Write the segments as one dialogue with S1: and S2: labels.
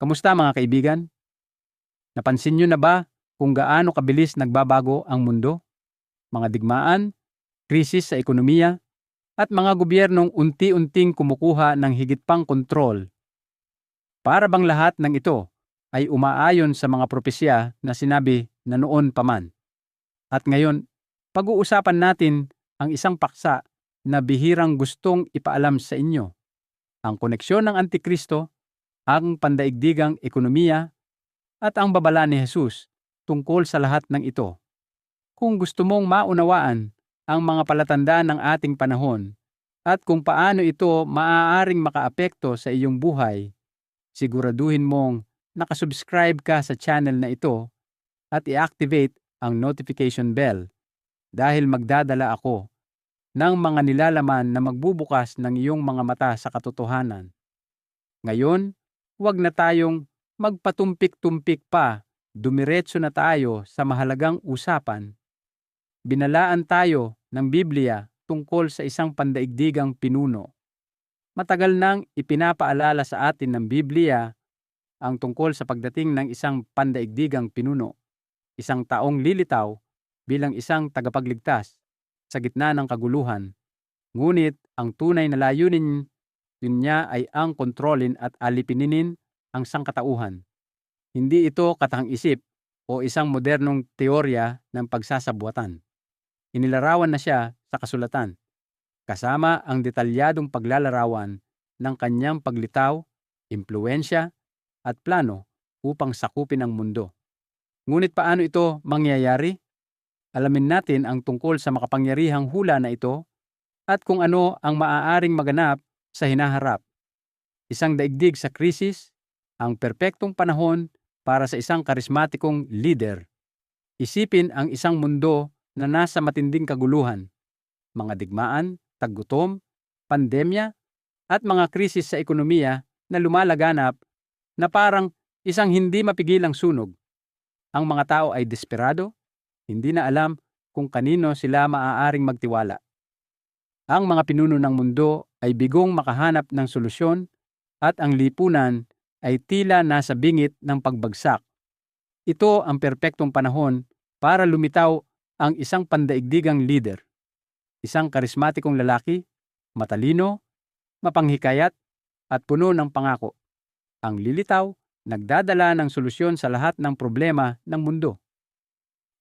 S1: Kamusta mga kaibigan? Napansin nyo na ba kung gaano kabilis nagbabago ang mundo? Mga digmaan, krisis sa ekonomiya, at mga gobyernong unti-unting kumukuha ng higit pang kontrol. Para bang lahat ng ito ay umaayon sa mga propesya na sinabi na noon pa man. At ngayon, pag-uusapan natin ang isang paksa na bihirang gustong ipaalam sa inyo. Ang koneksyon ng Antikristo, ang pandaigdigang ekonomiya, at ang babala ni Jesus tungkol sa lahat ng ito. Kung gusto mong maunawaan ang mga palatanda ng ating panahon at kung paano ito maaaring makaapekto sa iyong buhay, siguraduhin mong nakasubscribe ka sa channel na ito at i-activate ang notification bell dahil magdadala ako ng mga nilalaman na magbubukas ng iyong mga mata sa katotohanan. Ngayon, huwag na tayong magpatumpik-tumpik pa, dumiretso na tayo sa mahalagang usapan. Binalaan tayo ng Biblia tungkol sa isang pandaigdigang pinuno. Matagal nang ipinapaalala sa atin ng Biblia ang tungkol sa pagdating ng isang pandaigdigang pinuno, isang taong lilitaw bilang isang tagapagligtas sa gitna ng kaguluhan. Ngunit ang tunay na layunin yun niya ay ang kontrolin at alipininin ang sangkatauhan. Hindi ito katang-isip o isang modernong teorya ng pagsasabuatan. Inilarawan na siya sa kasulatan, kasama ang detalyadong paglalarawan ng kanyang paglitaw, impluensya, at plano upang sakupin ang mundo. Ngunit paano ito mangyayari? Alamin natin ang tungkol sa makapangyarihang hula na ito at kung ano ang maaaring maganap sa hinaharap. Isang daigdig sa krisis, ang perpektong panahon para sa isang karismatikong leader. Isipin ang isang mundo na nasa matinding kaguluhan, mga digmaan, taggutom, pandemya, at mga krisis sa ekonomiya na lumalaganap na parang isang hindi mapigilang sunog. Ang mga tao ay desperado, hindi na alam kung kanino sila maaaring magtiwala. Ang mga pinuno ng mundo ay bigong makahanap ng solusyon at ang lipunan ay tila nasa bingit ng pagbagsak. Ito ang perpektong panahon para lumitaw ang isang pandaigdigang leader. Isang karismatikong lalaki, matalino, mapanghikayat, at puno ng pangako. Ang lilitaw, nagdadala ng solusyon sa lahat ng problema ng mundo.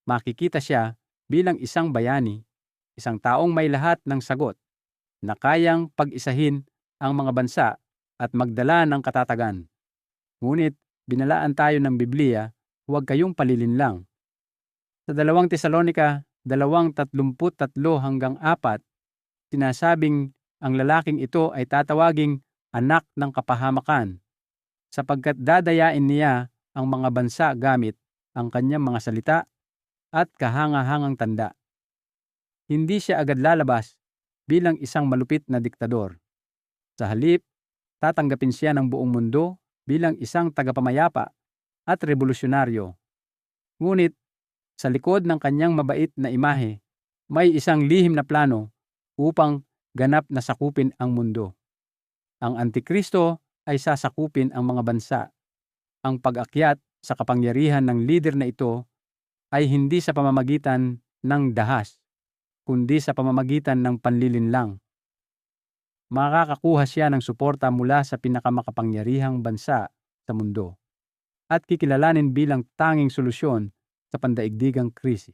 S1: Makikita siya bilang isang bayani, isang taong may lahat ng sagot, na kayang pag-isahin ang mga bansa at magdala ng katatagan. Ngunit binalaan tayo ng Biblia, huwag kayong palilinlang sa dalawang Tesalonika, dalawang tatlumput tatlo hanggang apat, sinasabing ang lalaking ito ay tatawaging anak ng kapahamakan, sapagkat dadayain niya ang mga bansa gamit ang kanyang mga salita at kahangahangang tanda. Hindi siya agad lalabas bilang isang malupit na diktador. Sa halip, tatanggapin siya ng buong mundo bilang isang tagapamayapa at revolusyonaryo. Ngunit sa likod ng kanyang mabait na imahe, may isang lihim na plano upang ganap na sakupin ang mundo. Ang Antikristo ay sasakupin ang mga bansa. Ang pag-akyat sa kapangyarihan ng leader na ito ay hindi sa pamamagitan ng dahas, kundi sa pamamagitan ng panlilinlang. Makakakuha siya ng suporta mula sa pinakamakapangyarihang bansa sa mundo at kikilalanin bilang tanging solusyon sa pandaigdigang krisis.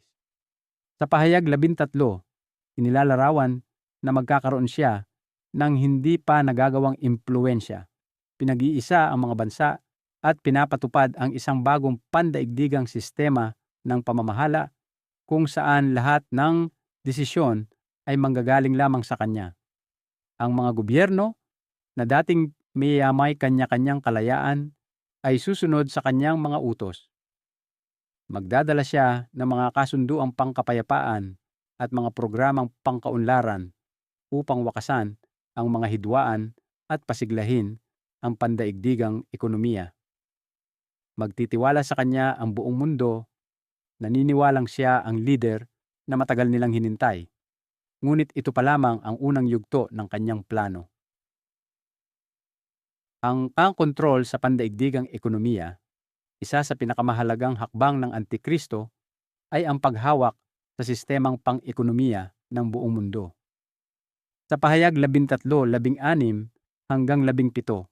S1: Sa pahayag 13, inilalarawan na magkakaroon siya ng hindi pa nagagawang impluensya. Pinag-iisa ang mga bansa at pinapatupad ang isang bagong pandaigdigang sistema ng pamamahala kung saan lahat ng desisyon ay manggagaling lamang sa kanya. Ang mga gobyerno na dating may kanya-kanyang kalayaan ay susunod sa kanyang mga utos. Magdadala siya ng mga kasunduang pangkapayapaan at mga programang pangkaunlaran upang wakasan ang mga hidwaan at pasiglahin ang pandaigdigang ekonomiya. Magtitiwala sa kanya ang buong mundo, naniniwalang siya ang leader na matagal nilang hinintay. Ngunit ito pa lamang ang unang yugto ng kanyang plano. Ang kontrol sa pandaigdigang ekonomiya, isa sa pinakamahalagang hakbang ng Antikristo ay ang paghawak sa sistemang pang-ekonomiya ng buong mundo. Sa pahayag 13, 16 hanggang 17,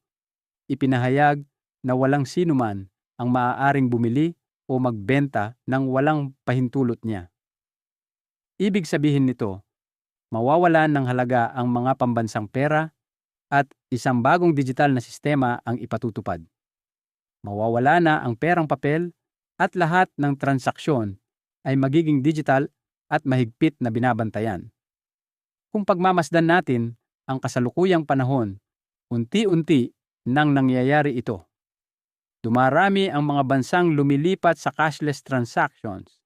S1: ipinahayag na walang sinuman ang maaaring bumili o magbenta ng walang pahintulot niya. Ibig sabihin nito, mawawalan ng halaga ang mga pambansang pera at isang bagong digital na sistema ang ipatutupad. Mawawala na ang perang papel at lahat ng transaksyon ay magiging digital at mahigpit na binabantayan. Kung pagmamasdan natin ang kasalukuyang panahon, unti-unti nang nangyayari ito. Dumarami ang mga bansang lumilipat sa cashless transactions.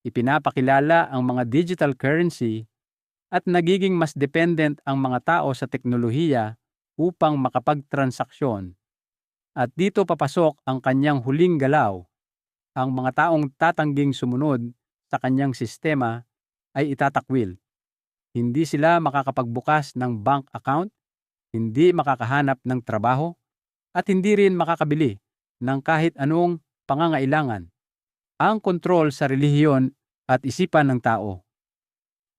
S1: Ipinapakilala ang mga digital currency at nagiging mas dependent ang mga tao sa teknolohiya upang makapagtransaksyon. At dito papasok ang kanyang huling galaw. Ang mga taong tatangging sumunod sa kanyang sistema ay itatakwil. Hindi sila makakapagbukas ng bank account, hindi makakahanap ng trabaho, at hindi rin makakabili ng kahit anong pangangailangan. Ang kontrol sa relihiyon at isipan ng tao.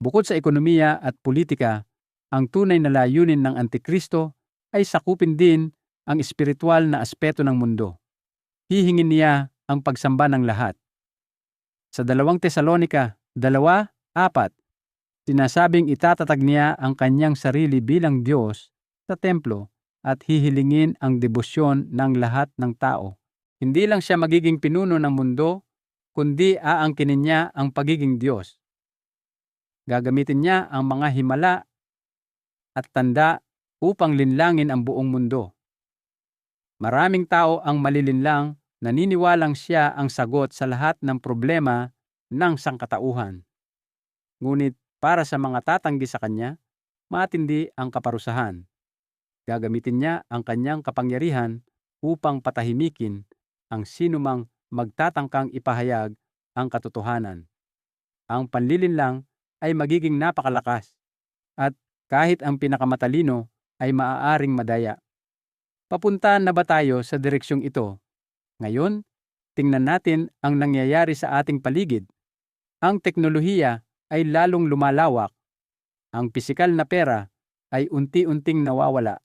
S1: Bukod sa ekonomiya at politika, ang tunay na layunin ng Antikristo ay sakupin din ang espiritual na aspeto ng mundo. Hihingin niya ang pagsamba ng lahat. Sa dalawang Tesalonika, dalawa, apat, sinasabing itatatag niya ang kanyang sarili bilang Diyos sa templo at hihilingin ang debosyon ng lahat ng tao. Hindi lang siya magiging pinuno ng mundo, kundi aangkinin niya ang pagiging Diyos. Gagamitin niya ang mga himala at tanda upang linlangin ang buong mundo. Maraming tao ang malilinlang naniniwalang siya ang sagot sa lahat ng problema ng sangkatauhan. Ngunit para sa mga tatanggi sa kanya, matindi ang kaparusahan. Gagamitin niya ang kanyang kapangyarihan upang patahimikin ang sinumang magtatangkang ipahayag ang katotohanan. Ang panlilinlang ay magiging napakalakas at kahit ang pinakamatalino ay maaaring madaya. Papunta na ba tayo sa direksyong ito ngayon, tingnan natin ang nangyayari sa ating paligid. Ang teknolohiya ay lalong lumalawak. Ang pisikal na pera ay unti-unting nawawala.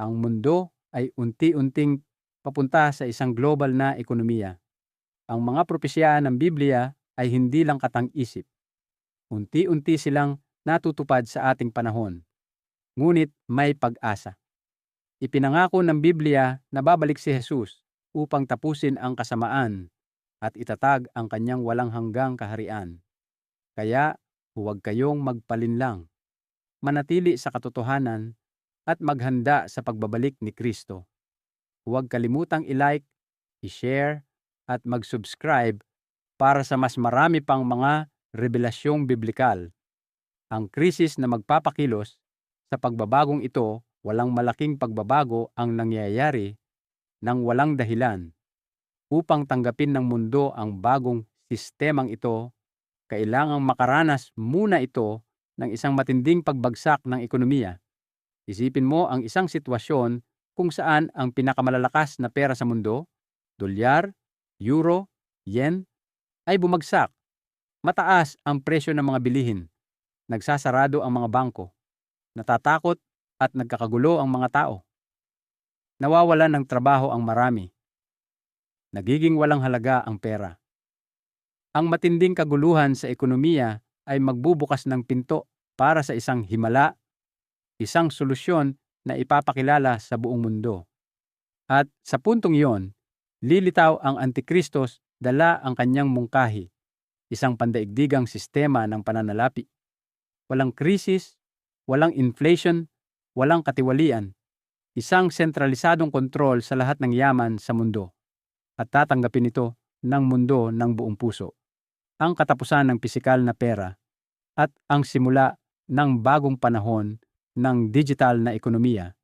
S1: Ang mundo ay unti-unting papunta sa isang global na ekonomiya. Ang mga propesya ng Biblia ay hindi lang katang-isip. Unti-unti silang natutupad sa ating panahon. Ngunit may pag-asa. Ipinangako ng Biblia na babalik si Jesus upang tapusin ang kasamaan at itatag ang kanyang walang hanggang kaharian. Kaya huwag kayong magpalinlang, manatili sa katotohanan at maghanda sa pagbabalik ni Kristo. Huwag kalimutang i-like, i-share at mag-subscribe para sa mas marami pang mga revelasyong biblikal. Ang krisis na magpapakilos sa pagbabagong ito, walang malaking pagbabago ang nangyayari ng walang dahilan. Upang tanggapin ng mundo ang bagong sistemang ito, kailangang makaranas muna ito ng isang matinding pagbagsak ng ekonomiya. Isipin mo ang isang sitwasyon kung saan ang pinakamalalakas na pera sa mundo, dolyar, euro, yen, ay bumagsak. Mataas ang presyo ng mga bilihin. Nagsasarado ang mga bangko. Natatakot at nagkakagulo ang mga tao nawawalan ng trabaho ang marami. Nagiging walang halaga ang pera. Ang matinding kaguluhan sa ekonomiya ay magbubukas ng pinto para sa isang himala, isang solusyon na ipapakilala sa buong mundo. At sa puntong iyon, lilitaw ang Antikristos dala ang kanyang mungkahi, isang pandaigdigang sistema ng pananalapi. Walang krisis, walang inflation, walang katiwalian, isang sentralisadong kontrol sa lahat ng yaman sa mundo at tatanggapin ito ng mundo ng buong puso. Ang katapusan ng pisikal na pera at ang simula ng bagong panahon ng digital na ekonomiya.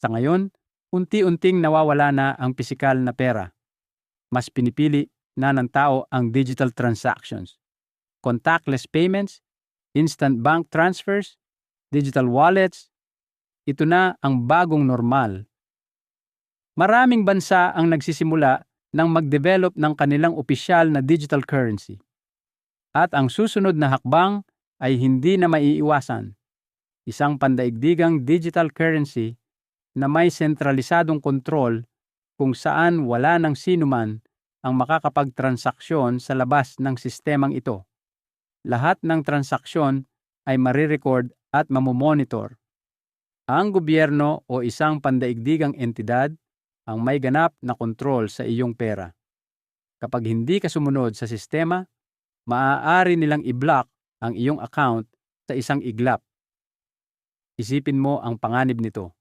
S1: Sa ngayon, unti-unting nawawala na ang pisikal na pera. Mas pinipili na ng tao ang digital transactions, contactless payments, instant bank transfers, digital wallets, ito na ang bagong normal. Maraming bansa ang nagsisimula ng mag-develop ng kanilang opisyal na digital currency. At ang susunod na hakbang ay hindi na maiiwasan. Isang pandaigdigang digital currency na may sentralisadong kontrol kung saan wala ng sinuman ang makakapagtransaksyon sa labas ng sistemang ito. Lahat ng transaksyon ay marirecord at mamomonitor. Ang gobyerno o isang pandaigdigang entidad ang may ganap na kontrol sa iyong pera. Kapag hindi ka sumunod sa sistema, maaari nilang i-block ang iyong account sa isang iglap. Isipin mo ang panganib nito.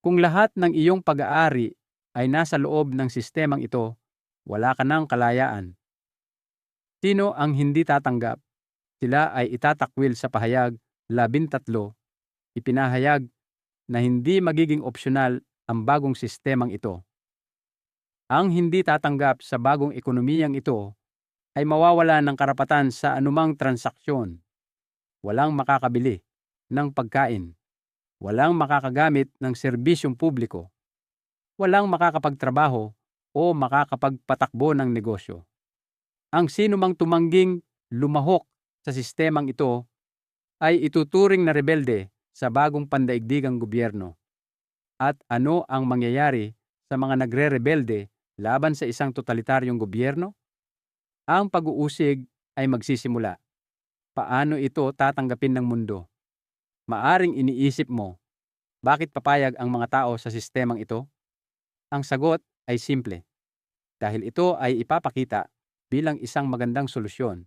S1: Kung lahat ng iyong pag-aari ay nasa loob ng sistemang ito, wala ka ng kalayaan. Sino ang hindi tatanggap? Sila ay itatakwil sa pahayag 13, ipinahayag na hindi magiging opsyonal ang bagong sistemang ito. Ang hindi tatanggap sa bagong ekonomiyang ito ay mawawala ng karapatan sa anumang transaksyon. Walang makakabili ng pagkain. Walang makakagamit ng serbisyong publiko. Walang makakapagtrabaho o makakapagpatakbo ng negosyo. Ang sino mang tumangging lumahok sa sistemang ito ay ituturing na rebelde sa bagong pandaigdigang gobyerno. At ano ang mangyayari sa mga nagre-rebelde laban sa isang totalitaryong gobyerno? Ang pag-uusig ay magsisimula. Paano ito tatanggapin ng mundo? Maaring iniisip mo, bakit papayag ang mga tao sa sistemang ito? Ang sagot ay simple. Dahil ito ay ipapakita bilang isang magandang solusyon.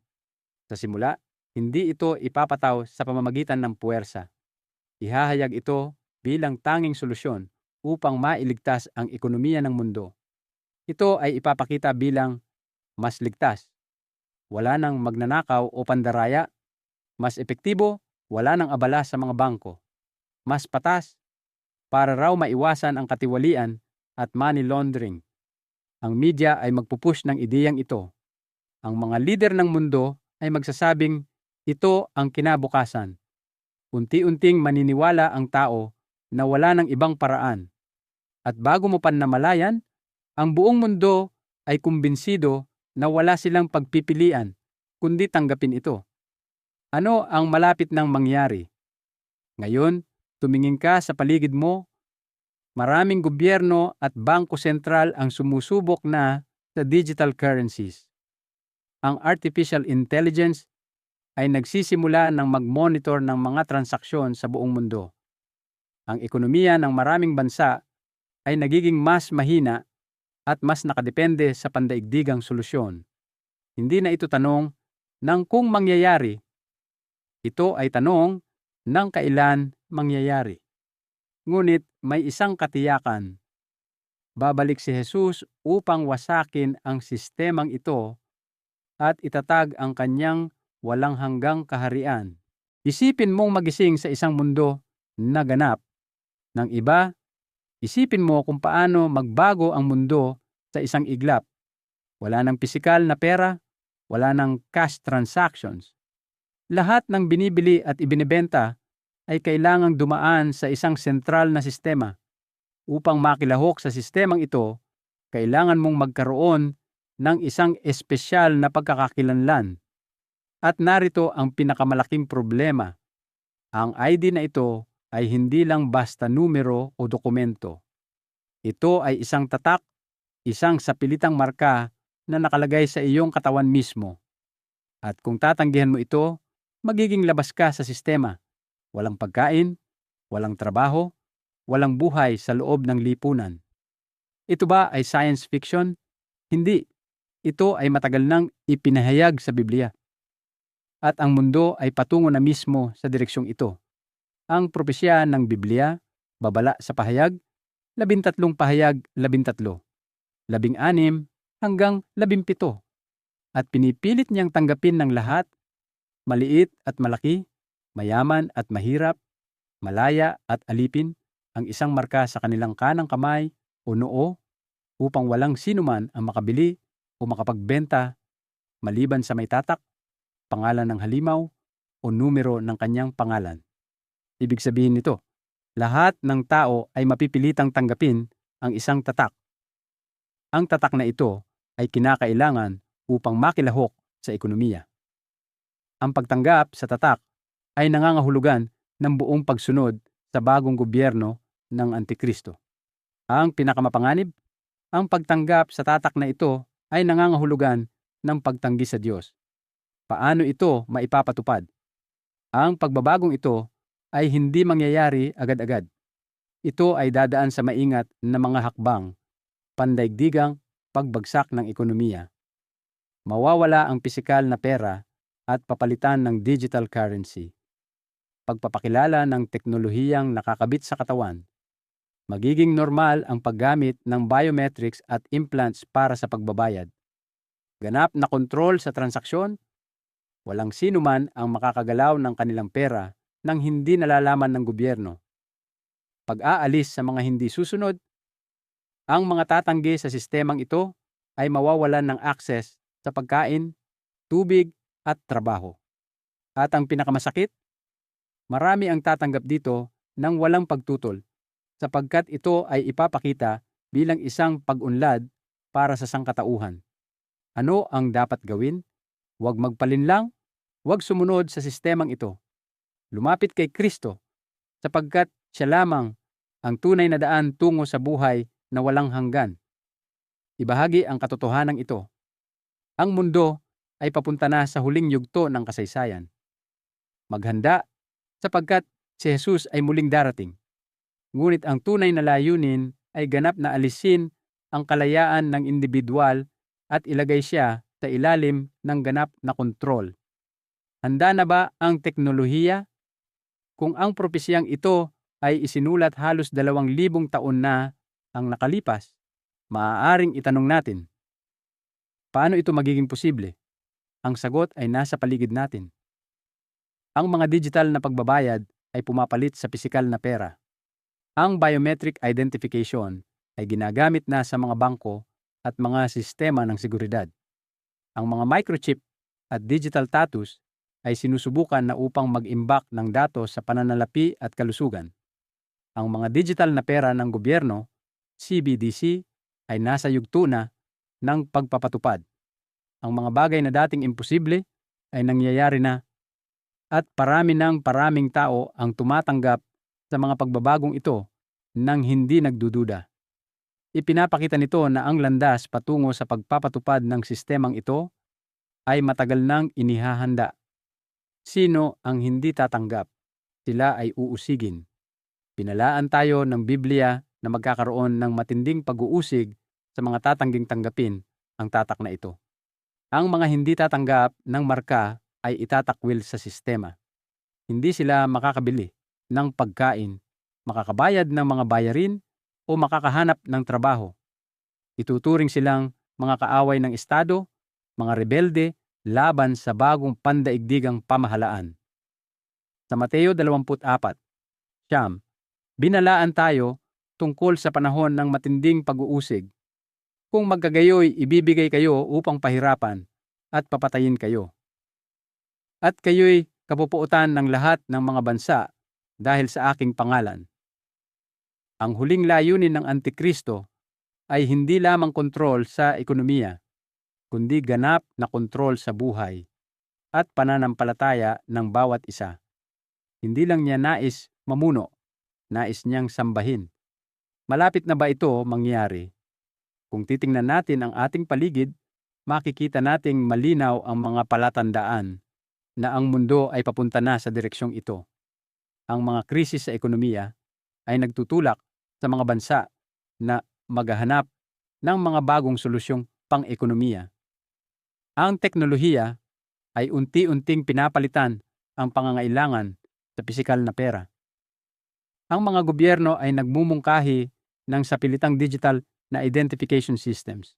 S1: Sa simula, hindi ito ipapataw sa pamamagitan ng puwersa. Ihahayag ito bilang tanging solusyon upang mailigtas ang ekonomiya ng mundo. Ito ay ipapakita bilang mas ligtas, wala nang magnanakaw o pandaraya. Mas epektibo, wala nang abala sa mga bangko. Mas patas, para raw maiwasan ang katiwalian at money laundering. Ang media ay magpupush ng ideyang ito. Ang mga lider ng mundo ay magsasabing ito ang kinabukasan. Unti-unting maniniwala ang tao na wala ng ibang paraan. At bago mo pan namalayan, ang buong mundo ay kumbinsido na wala silang pagpipilian, kundi tanggapin ito. Ano ang malapit nang mangyari? Ngayon, tumingin ka sa paligid mo. Maraming gobyerno at bangko sentral ang sumusubok na sa digital currencies. Ang artificial intelligence ay nagsisimula ng mag-monitor ng mga transaksyon sa buong mundo. Ang ekonomiya ng maraming bansa ay nagiging mas mahina at mas nakadepende sa pandaigdigang solusyon. Hindi na ito tanong ng kung mangyayari. Ito ay tanong ng kailan mangyayari. Ngunit may isang katiyakan. Babalik si Jesus upang wasakin ang sistemang ito at itatag ang kanyang walang hanggang kaharian. Isipin mong magising sa isang mundo na ganap. Ng iba, Isipin mo kung paano magbago ang mundo sa isang iglap. Wala ng pisikal na pera, wala ng cash transactions. Lahat ng binibili at ibinebenta ay kailangang dumaan sa isang sentral na sistema. Upang makilahok sa sistemang ito, kailangan mong magkaroon ng isang espesyal na pagkakakilanlan. At narito ang pinakamalaking problema. Ang ID na ito ay hindi lang basta numero o dokumento. Ito ay isang tatak, isang sapilitang marka na nakalagay sa iyong katawan mismo. At kung tatanggihan mo ito, magiging labas ka sa sistema. Walang pagkain, walang trabaho, walang buhay sa loob ng lipunan. Ito ba ay science fiction? Hindi. Ito ay matagal nang ipinahayag sa Biblia. At ang mundo ay patungo na mismo sa direksyong ito ang propesya ng Biblia, babala sa pahayag, labintatlong pahayag, labintatlo, labing-anim hanggang labimpito. At pinipilit niyang tanggapin ng lahat, maliit at malaki, mayaman at mahirap, malaya at alipin, ang isang marka sa kanilang kanang kamay o noo upang walang sinuman ang makabili o makapagbenta maliban sa may tatak, pangalan ng halimaw o numero ng kanyang pangalan. Ibig sabihin nito, lahat ng tao ay mapipilitang tanggapin ang isang tatak. Ang tatak na ito ay kinakailangan upang makilahok sa ekonomiya. Ang pagtanggap sa tatak ay nangangahulugan ng buong pagsunod sa bagong gobyerno ng Antikristo. Ang pinakamapanganib, ang pagtanggap sa tatak na ito ay nangangahulugan ng pagtanggi sa Diyos. Paano ito maipapatupad? Ang pagbabagong ito ay hindi mangyayari agad-agad. Ito ay dadaan sa maingat na mga hakbang, pandaigdigang pagbagsak ng ekonomiya. Mawawala ang pisikal na pera at papalitan ng digital currency. Pagpapakilala ng teknolohiyang nakakabit sa katawan. Magiging normal ang paggamit ng biometrics at implants para sa pagbabayad. Ganap na kontrol sa transaksyon. Walang sino man ang makakagalaw ng kanilang pera nang hindi nalalaman ng gobyerno. Pag-aalis sa mga hindi susunod, ang mga tatanggi sa sistemang ito ay mawawalan ng akses sa pagkain, tubig at trabaho. At ang pinakamasakit, marami ang tatanggap dito ng walang pagtutol sapagkat ito ay ipapakita bilang isang pag-unlad para sa sangkatauhan. Ano ang dapat gawin? Huwag magpalinlang, huwag sumunod sa sistemang ito lumapit kay Kristo sapagkat siya lamang ang tunay na daan tungo sa buhay na walang hanggan. Ibahagi ang katotohanan ito. Ang mundo ay papunta na sa huling yugto ng kasaysayan. Maghanda sapagkat si Jesus ay muling darating. Ngunit ang tunay na layunin ay ganap na alisin ang kalayaan ng individual at ilagay siya sa ilalim ng ganap na kontrol. Handa na ba ang teknolohiya kung ang propesiyang ito ay isinulat halos dalawang libong taon na ang nakalipas, maaaring itanong natin, paano ito magiging posible? Ang sagot ay nasa paligid natin. Ang mga digital na pagbabayad ay pumapalit sa pisikal na pera. Ang biometric identification ay ginagamit na sa mga bangko at mga sistema ng seguridad. Ang mga microchip at digital tattoos ay sinusubukan na upang mag-imbak ng datos sa pananalapi at kalusugan. Ang mga digital na pera ng gobyerno, CBDC, ay nasa yugto na ng pagpapatupad. Ang mga bagay na dating imposible ay nangyayari na at parami ng paraming tao ang tumatanggap sa mga pagbabagong ito nang hindi nagdududa. Ipinapakita nito na ang landas patungo sa pagpapatupad ng sistemang ito ay matagal nang inihahanda. Sino ang hindi tatanggap? Sila ay uusigin. Pinalaan tayo ng Biblia na magkakaroon ng matinding pag-uusig sa mga tatangging tanggapin ang tatak na ito. Ang mga hindi tatanggap ng marka ay itatakwil sa sistema. Hindi sila makakabili ng pagkain, makakabayad ng mga bayarin o makakahanap ng trabaho. Ituturing silang mga kaaway ng Estado, mga rebelde laban sa bagong pandaigdigang pamahalaan. Sa Mateo 24, Siyam, binalaan tayo tungkol sa panahon ng matinding pag-uusig. Kung magkagayoy, ibibigay kayo upang pahirapan at papatayin kayo. At kayo'y kapupuutan ng lahat ng mga bansa dahil sa aking pangalan. Ang huling layunin ng Antikristo ay hindi lamang kontrol sa ekonomiya, kundi ganap na kontrol sa buhay at pananampalataya ng bawat isa. Hindi lang niya nais mamuno, nais niyang sambahin. Malapit na ba ito mangyari? Kung titingnan natin ang ating paligid, makikita nating malinaw ang mga palatandaan na ang mundo ay papunta na sa direksyong ito. Ang mga krisis sa ekonomiya ay nagtutulak sa mga bansa na maghahanap ng mga bagong solusyong pang-ekonomiya. Ang teknolohiya ay unti-unting pinapalitan ang pangangailangan sa pisikal na pera. Ang mga gobyerno ay nagmumungkahi ng sapilitang digital na identification systems.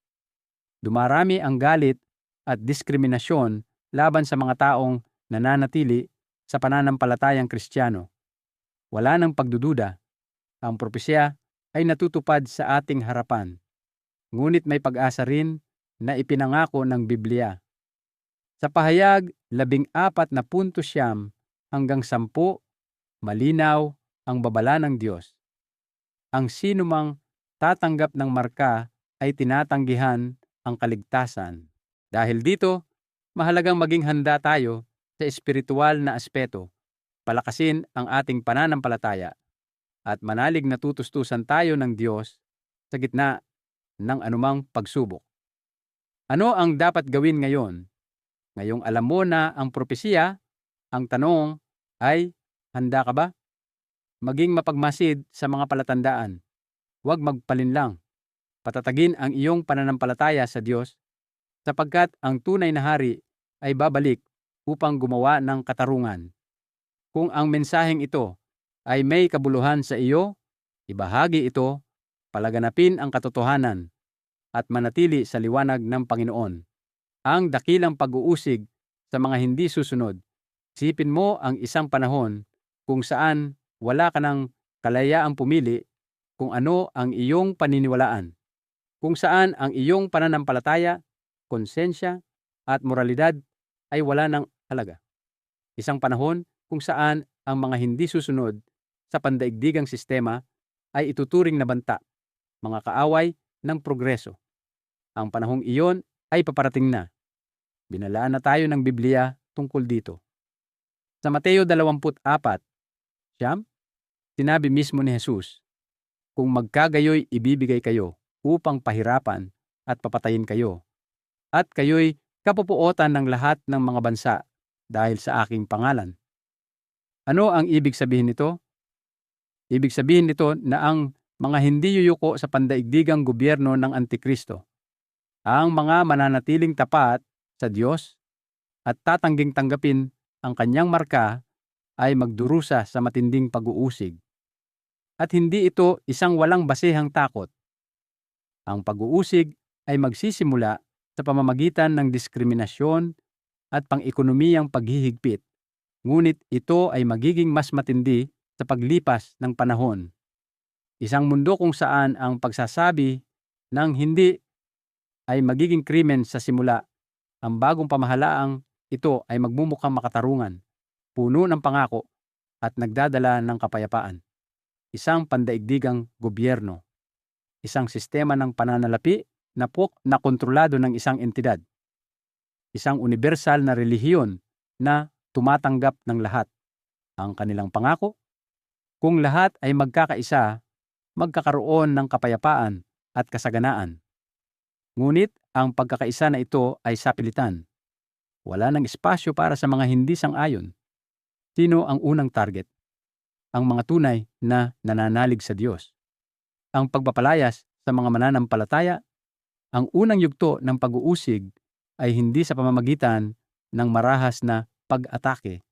S1: Dumarami ang galit at diskriminasyon laban sa mga taong nananatili sa pananampalatayang kristyano. Wala nang pagdududa. Ang propesya ay natutupad sa ating harapan. Ngunit may pag-asa rin na ipinangako ng Biblia. Sa pahayag labing apat na punto siyam hanggang sampu, malinaw ang babala ng Diyos. Ang sinumang tatanggap ng marka ay tinatanggihan ang kaligtasan. Dahil dito, mahalagang maging handa tayo sa espiritual na aspeto, palakasin ang ating pananampalataya, at manalig na tutustusan tayo ng Diyos sa gitna ng anumang pagsubok. Ano ang dapat gawin ngayon? Ngayong alam mo na ang propesiya, ang tanong ay, handa ka ba? Maging mapagmasid sa mga palatandaan. Huwag magpalinlang. Patatagin ang iyong pananampalataya sa Diyos sapagkat ang tunay na hari ay babalik upang gumawa ng katarungan. Kung ang mensaheng ito ay may kabuluhan sa iyo, ibahagi ito, palaganapin ang katotohanan, at manatili sa liwanag ng Panginoon. Ang dakilang pag-uusig sa mga hindi susunod. Sipin mo ang isang panahon kung saan wala ka ng kalayaang pumili kung ano ang iyong paniniwalaan, kung saan ang iyong pananampalataya, konsensya, at moralidad ay wala ng halaga. Isang panahon kung saan ang mga hindi susunod sa pandaigdigang sistema ay ituturing na banta, mga kaaway ng progreso. Ang panahong iyon ay paparating na. Binalaan na tayo ng Biblia tungkol dito. Sa Mateo 24, siyam, sinabi mismo ni Jesus, kung magkagayoy ibibigay kayo upang pahirapan at papatayin kayo. At kayo'y kapupuotan ng lahat ng mga bansa dahil sa aking pangalan. Ano ang ibig sabihin nito? Ibig sabihin nito na ang mga hindi yuyuko sa pandaigdigang gobyerno ng Antikristo, ang mga mananatiling tapat sa Diyos at tatangging tanggapin ang kanyang marka ay magdurusa sa matinding pag-uusig at hindi ito isang walang basehang takot. Ang pag-uusig ay magsisimula sa pamamagitan ng diskriminasyon at pang-ekonomiyang paghihigpit, ngunit ito ay magiging mas matindi sa paglipas ng panahon. Isang mundo kung saan ang pagsasabi ng hindi ay magiging krimen sa simula. Ang bagong pamahalaang ito ay magmumukhang makatarungan, puno ng pangako at nagdadala ng kapayapaan isang pandaigdigang gobyerno, isang sistema ng pananalapi na po na kontrolado ng isang entidad, isang universal na relihiyon na tumatanggap ng lahat. Ang kanilang pangako, kung lahat ay magkakaisa, magkakaroon ng kapayapaan at kasaganaan. Ngunit ang pagkakaisa na ito ay sapilitan. Wala ng espasyo para sa mga hindi sang-ayon. Sino ang unang target? Ang mga tunay na nananalig sa Diyos. Ang pagpapalayas sa mga mananampalataya, ang unang yugto ng pag-uusig ay hindi sa pamamagitan ng marahas na pag-atake,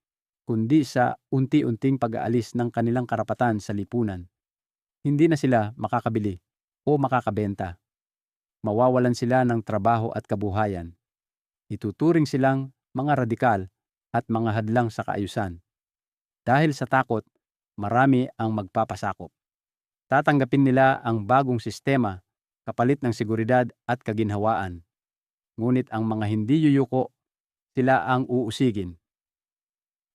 S1: kundi sa unti-unting pag-aalis ng kanilang karapatan sa lipunan. Hindi na sila makakabili o makakabenta. Mawawalan sila ng trabaho at kabuhayan. Ituturing silang mga radikal at mga hadlang sa kaayusan. Dahil sa takot marami ang magpapasakop. Tatanggapin nila ang bagong sistema kapalit ng seguridad at kaginhawaan. Ngunit ang mga hindi yuyuko, sila ang uusigin.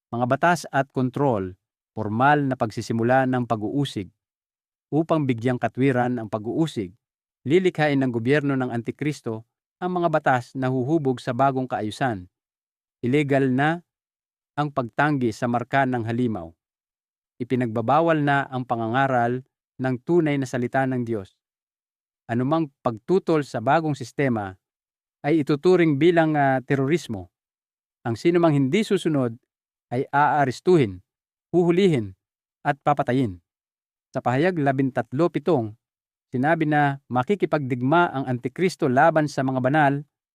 S1: Mga batas at kontrol, formal na pagsisimula ng pag-uusig. Upang bigyang katwiran ang pag-uusig, lilikhain ng gobyerno ng Antikristo ang mga batas na huhubog sa bagong kaayusan. Illegal na ang pagtanggi sa marka ng halimaw ipinagbabawal na ang pangangaral ng tunay na salita ng Diyos. Anumang pagtutol sa bagong sistema ay ituturing bilang uh, terorismo. Ang sinumang hindi susunod ay aarestuhin, huhulihin, at papatayin. Sa pahayag 13.7, sinabi na makikipagdigma ang Antikristo laban sa mga banal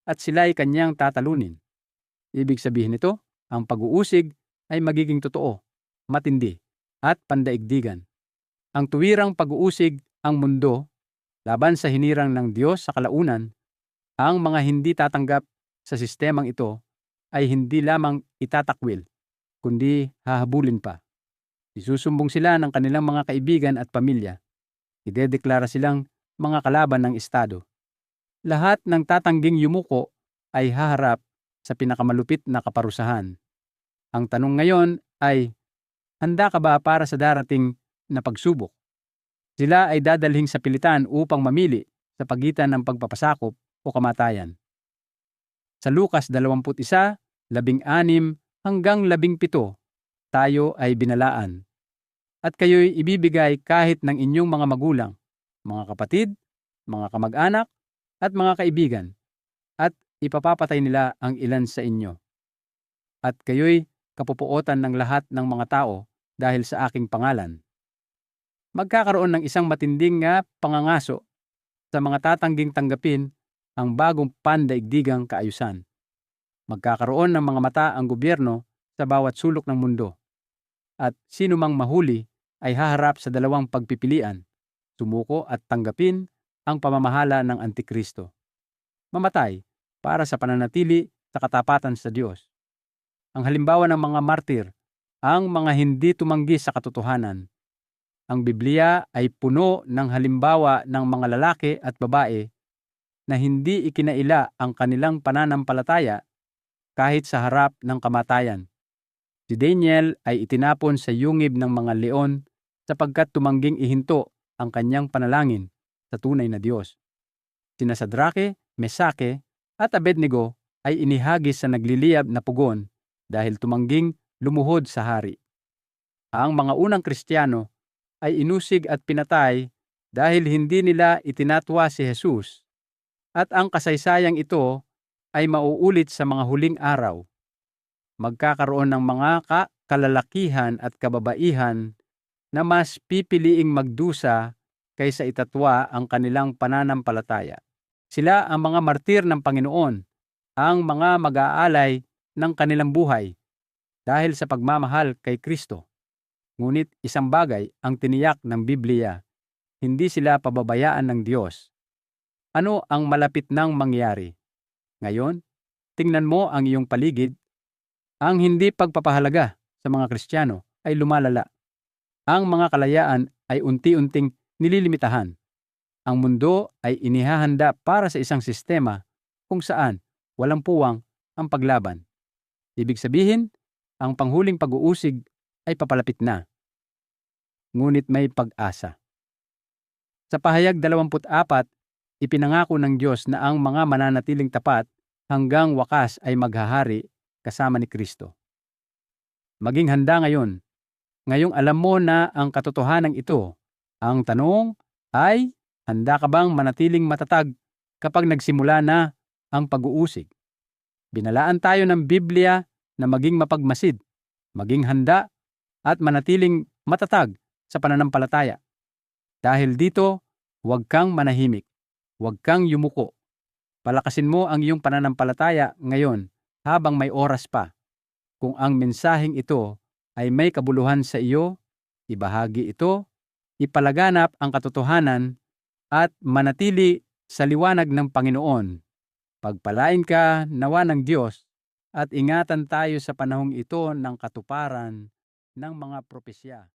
S1: at sila ay kanyang tatalunin. Ibig sabihin nito, ang pag-uusig ay magiging totoo, matindi, at pandaigdigan. Ang tuwirang pag-uusig ang mundo laban sa hinirang ng Diyos sa kalaunan, ang mga hindi tatanggap sa sistemang ito ay hindi lamang itatakwil, kundi hahabulin pa. Isusumbong sila ng kanilang mga kaibigan at pamilya. Idedeklara silang mga kalaban ng Estado. Lahat ng tatangging yumuko ay haharap sa pinakamalupit na kaparusahan. Ang tanong ngayon ay Handa ka ba para sa darating na pagsubok? Sila ay dadalhing sa pilitan upang mamili sa pagitan ng pagpapasakop o kamatayan. Sa Lukas 21, 16 hanggang 17, tayo ay binalaan. At kayo'y ibibigay kahit ng inyong mga magulang, mga kapatid, mga kamag-anak, at mga kaibigan, at ipapapatay nila ang ilan sa inyo. At kayo'y kapupuotan ng lahat ng mga tao dahil sa aking pangalan. Magkakaroon ng isang matinding nga pangangaso sa mga tatangging tanggapin ang bagong pandaigdigang kaayusan. Magkakaroon ng mga mata ang gobyerno sa bawat sulok ng mundo. At sino mang mahuli ay haharap sa dalawang pagpipilian, sumuko at tanggapin ang pamamahala ng Antikristo. Mamatay para sa pananatili sa katapatan sa Diyos. Ang halimbawa ng mga martir, ang mga hindi tumanggi sa katotohanan. Ang Biblia ay puno ng halimbawa ng mga lalaki at babae na hindi ikinaila ang kanilang pananampalataya kahit sa harap ng kamatayan. Si Daniel ay itinapon sa yungib ng mga leon sapagkat tumangging ihinto ang kanyang panalangin sa tunay na Diyos. Sina Sadrake, Mesake at Abednego ay inihagis sa nagliliyab na pugon dahil tumangging lumuhod sa hari. Ang mga unang Kristiyano ay inusig at pinatay dahil hindi nila itinatwa si Jesus at ang kasaysayang ito ay mauulit sa mga huling araw. Magkakaroon ng mga ka kalalakihan at kababaihan na mas pipiliing magdusa kaysa itatwa ang kanilang pananampalataya. Sila ang mga martir ng Panginoon, ang mga mag-aalay ng kanilang buhay dahil sa pagmamahal kay Kristo. Ngunit isang bagay ang tiniyak ng Biblia, hindi sila pababayaan ng Diyos. Ano ang malapit nang mangyari? Ngayon, tingnan mo ang iyong paligid. Ang hindi pagpapahalaga sa mga Kristiyano ay lumalala. Ang mga kalayaan ay unti-unting nililimitahan. Ang mundo ay inihahanda para sa isang sistema kung saan walang puwang ang paglaban. Ibig sabihin, ang panghuling pag-uusig ay papalapit na. Ngunit may pag-asa. Sa pahayag 24, ipinangako ng Diyos na ang mga mananatiling tapat hanggang wakas ay maghahari kasama ni Kristo. Maging handa ngayon. Ngayong alam mo na ang katotohanan ito. Ang tanong ay, handa ka bang manatiling matatag kapag nagsimula na ang pag-uusig? Binalaan tayo ng Biblia na maging mapagmasid, maging handa, at manatiling matatag sa pananampalataya. Dahil dito, huwag kang manahimik, huwag kang yumuko. Palakasin mo ang iyong pananampalataya ngayon habang may oras pa. Kung ang mensaheng ito ay may kabuluhan sa iyo, ibahagi ito, ipalaganap ang katotohanan at manatili sa liwanag ng Panginoon. Pagpalain ka nawa ng Diyos at ingatan tayo sa panahong ito ng katuparan ng mga propesya.